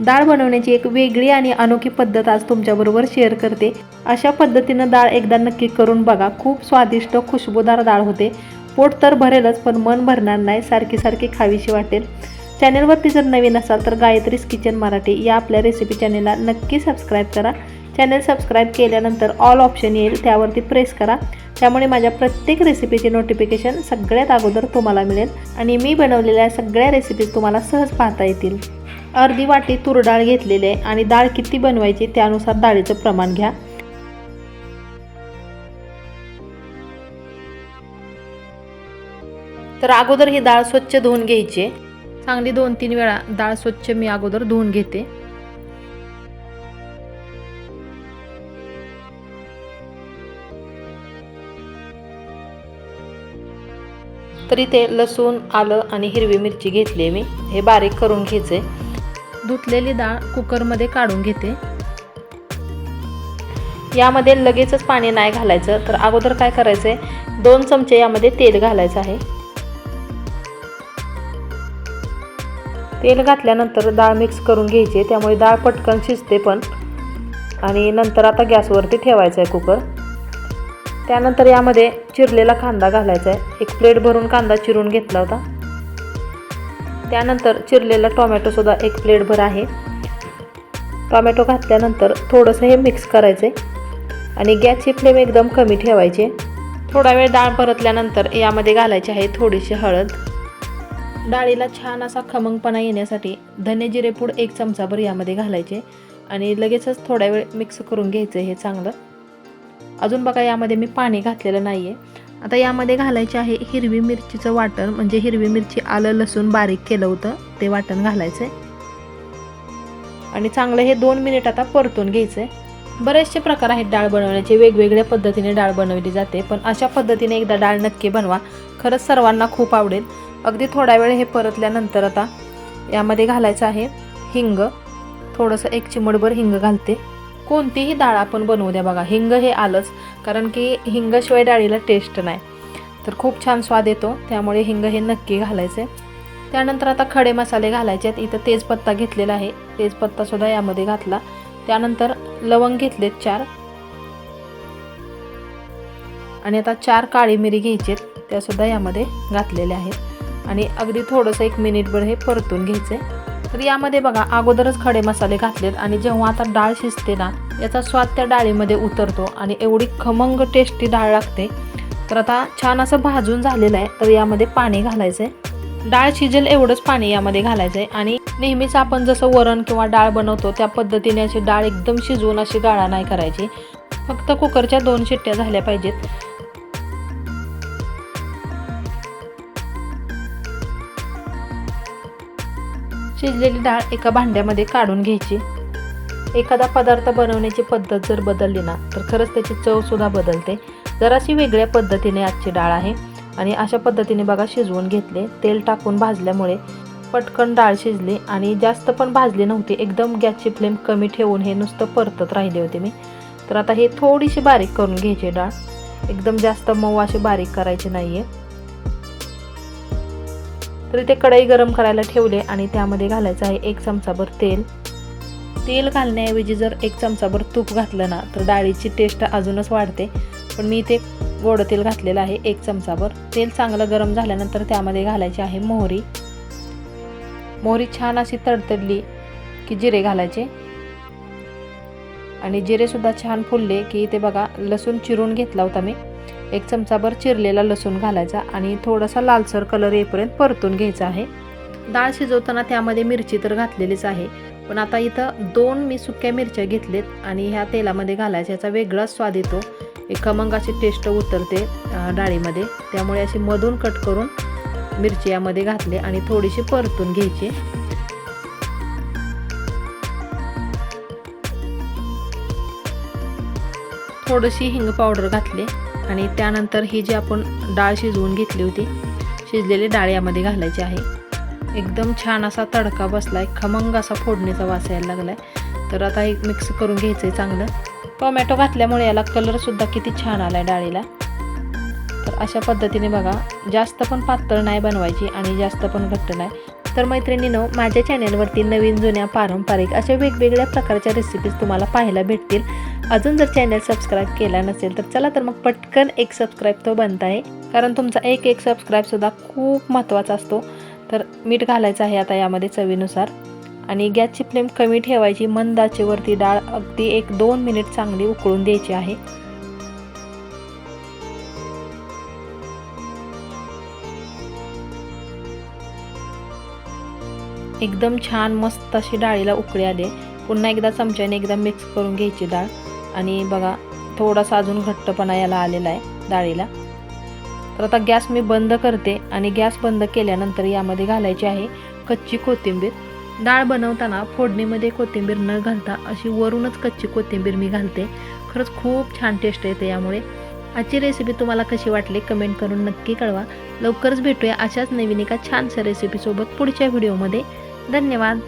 डाळ बनवण्याची एक वेगळी आणि अनोखी पद्धत आज तुमच्याबरोबर शेअर करते. अशा पद्धतीनं डाळ एकदा नक्की करून बघा. खूप स्वादिष्ट खुशबूदार डाळ होते. पोट तर भरेलच पण मन भरणार नाही सारखी सारखी खावीशी वाटेल. चॅनलवरती जर नवीन असाल तर गायत्रीज किचन मराठी या आपल्या रेसिपी चॅनेलला नक्की सबस्क्राईब करा. चॅनल सबस्क्राईब केल्यानंतर ऑल ऑप्शन येईल त्यावरती प्रेस करा. त्यामुळे माझ्या प्रत्येक रेसिपीचे नोटिफिकेशन सगळ्यात अगोदर तुम्हाला मिळेल आणि मी बनवलेल्या सगळ्या रेसिपीज तुम्हाला सहज पाहता येतील. अर्धी वाटी तूर डाळ घेतलेली आहे आणि डाळ किती बनवायची त्यानुसार डाळीचं प्रमाण घ्या. तर अगोदर ही डाळ स्वच्छ धुवून घ्यायची चांगली दोन तीन वेळा डाळ स्वच्छ मी अगोदर धुवून घेते. तर इथे लसूण आलं आणि हिरवी मिरची घेतली मी. हे बारीक करून घ्यायचे. धुतलेली डाळ कुकरमध्ये काढून घेते. यामध्ये लगेचच पाणी नाही घालायचं. तर अगोदर काय करायचं? आहे दोन चमचे यामध्ये तेल घालायचं आहे. तेल घातल्यानंतर डाळ मिक्स करून घ्यायची. त्यामुळे डाळ पटकन शिजते पण. आणि नंतर आता गॅसवरती ठेवायचं आहे कुकर. त्यानंतर यामध्ये चिरलेला कांदा घालायचा आहे. एक प्लेट भरून कांदा चिरून घेतला होता. त्यानंतर चिरलेला टोमॅटोसुद्धा एक प्लेटभर आहे. टोमॅटो घातल्यानंतर थोडंसं हे मिक्स करायचे आणि गॅसची फ्लेम एकदम कमी ठेवायची. थोडा वेळ डाळ परतल्यानंतर यामध्ये घालायची आहे थोडीशी हळद. डाळीला छान असा खमंगपणा येण्यासाठी धने जिरेपूड एक चमचाभर यामध्ये घालायचे. आणि लगेचच थोडा वेळ मिक्स करून घ्यायचं हे चांगलं. अजून बघा यामध्ये मी पाणी घातलेलं नाही आहे आता यामध्ये घालायचे आहे हिरवी मिरचीचं वाटण म्हणजे हिरवी मिरची आलं लसूण बारीक केलं होतं ते वाटण घालायचं आहे आणि चांगलं हे दोन मिनिट आता परतून घ्यायचं आहे बरेचसे प्रकार आहेत डाळ बनवण्याचे वेगवेगळ्या पद्धतीने डाळ बनवली जाते पण अशा पद्धतीने एकदा डाळ नक्की बनवा. खरंच सर्वांना खूप आवडेल. अगदी थोडा वेळ हे परतल्यानंतर आता यामध्ये घालायचं आहे हिंग. थोडंसं एक चिमडभर हिंग घालते. कोणतीही डाळ आपण बनवू द्या बघा. हिंग हे आलंच कारण की हिंगाशिवाय डाळीला टेस्ट नाही. तर खूप छान स्वाद येतो त्यामुळे हिंग हे नक्की घालायचं. आहे त्यानंतर आता खडे मसाले घालायचे आहेत. इथं तेजपत्ता घेतलेला आहे. तेजपत्तासुद्धा यामध्ये घातला. त्यानंतर लवंग घेतलेत चार. आणि आता चार काळी मिरी घ्यायची आहेत. त्यासुद्धा यामध्ये घातलेल्या आहेत. आणि अगदी थोडंसं एक मिनिटभर हे परतून घ्यायचं आहे तर यामध्ये बघा अगोदरच खडे मसाले घातलेत आणि जेव्हा आता डाळ शिजते ना याचा स्वाद त्या डाळीमध्ये उतरतो आणि एवढी खमंग टेस्टी डाळ लागते. तर आता छान असं भाजून झालेलं आहे तर यामध्ये पाणी घालायचं आहे डाळ शिजेल एवढंच पाणी यामध्ये घालायचं आहे आणि नेहमीच आपण जसं वरण किंवा डाळ बनवतो त्या पद्धतीने अशी डाळ एकदम शिजवून अशी गाळा नाही करायची. फक्त कुकरच्या दोन शिट्ट्या झाल्या पाहिजेत. शिजलेली डाळ एका भांड्यामध्ये काढून घ्यायची. एखादा पदार्थ बनवण्याची पद्धत जर बदलली ना तर खरंच त्याची चवसुद्धा बदलते. जराशी वेगळ्या पद्धतीने आजची डाळ आहे आणि अशा पद्धतीने बघा शिजवून घेतले. तेल टाकून भाजल्यामुळे पटकन डाळ शिजली आणि जास्त पण भाजली नव्हती. एकदम गॅसची फ्लेम कमी ठेवून हे नुसतं परतत राहिले होते मी. तर आता हे थोडीशी बारीक करून घ्यायची डाळ. एकदम जास्त मऊ अशी बारीक करायची नाही आहे तर इथे कढई गरम करायला ठेवले आणि त्यामध्ये घालायचं आहे एक चमचाभर तेल. तेल घालण्याऐवजी जर एक चमचाभर तूप घातलं ना तर डाळीची टेस्ट अजूनच वाढते. पण मी इथे गोड तेल घातलेलं आहे एक चमचाभर. तेल चांगलं गरम झाल्यानंतर त्यामध्ये घालायची आहे मोहरी. मोहरी छान अशी तडतडली की जिरे घालायचे. आणि जिरेसुद्धा छान फुलले की इथे बघा लसूण चिरून घेतला होता मी. एक चमचाभर चिरलेला लसूण घालायचा आणि थोडासा लालसर कलर येईपर्यंत परतून घ्यायचा आहे. डाळ शिजवताना त्यामध्ये मिरची तर घातलेलीच आहे. पण आता इथं दोन मी सुक्या मिरच्या घेतलेत आणि ह्या तेलामध्ये घालायच्या याचा वेगळाच स्वाद येतो. एक खमंगाची अशी टेस्ट उतरते डाळीमध्ये. त्यामुळे अशी मधून कट करून मिरची यामध्ये घातले आणि थोडीशी परतून घ्यायची. थोडीशी हिंग पावडर घातली. आणि त्यानंतर ही जी आपण डाळ शिजवून घेतली होती शिजलेली डाळ यामध्ये घालायची आहे. एकदम छान असा तडका बसलाय खमंग असा फोडणीचा वास यायला लागलाय. तर आता एक मिक्स करून घ्यायचं आहे चांगलं. टोमॅटो घातल्यामुळे याला कलरसुद्धा किती छान आला आहे डाळीला. तर अशा पद्धतीने बघा जास्त पण पातळ नाही बनवायची आणि जास्त पण घट्ट नाही. तर मैत्रिणीनो माझ्या चॅनेलवरती नवीन जुन्या पारंपरिक अशा वेगवेगळ्या प्रकारच्या रेसिपीज तुम्हाला पाहायला भेटतील. अजून जर चॅनल सबस्क्राईब केला नसेल तर चला तर मग पटकन एक सबस्क्राईब तो बनत आहे. कारण तुमचा एक एक सबस्क्राईबसुद्धा खूप महत्त्वाचा असतो. तर मीठ घालायचं आहे आता यामध्ये चवीनुसार. आणि गॅसची फ्लेम कमी ठेवायची मंद आचेवरती डाळ अगदी एक दोन मिनिट चांगली उकळून द्यायची आहे. एकदम छान मस्त अशी डाळीला उकळी आली. पुन्हा एकदा चमच्याने एकदा मिक्स करून घ्यायची डाळ. आणि बघा थोडासा अजून घट्टपणा याला आलेला आहे डाळीला. तर आता गॅस मी बंद करते आणि गॅस बंद केल्यानंतर यामध्ये घालायची आहे कच्ची कोथिंबीर. डाळ बनवताना फोडणीमध्ये कोथिंबीर न घालता अशी वरूनच कच्ची कोथिंबीर मी घालते. खरंच खूप छान टेस्ट येते यामुळे. आजची रेसिपी तुम्हाला कशी वाटली कमेंट करून नक्की कळवा. लवकरच भेटूया अशाच नवीन एका छानशा रेसिपीसोबत पुढच्या व्हिडिओमध्ये धन्यवाद.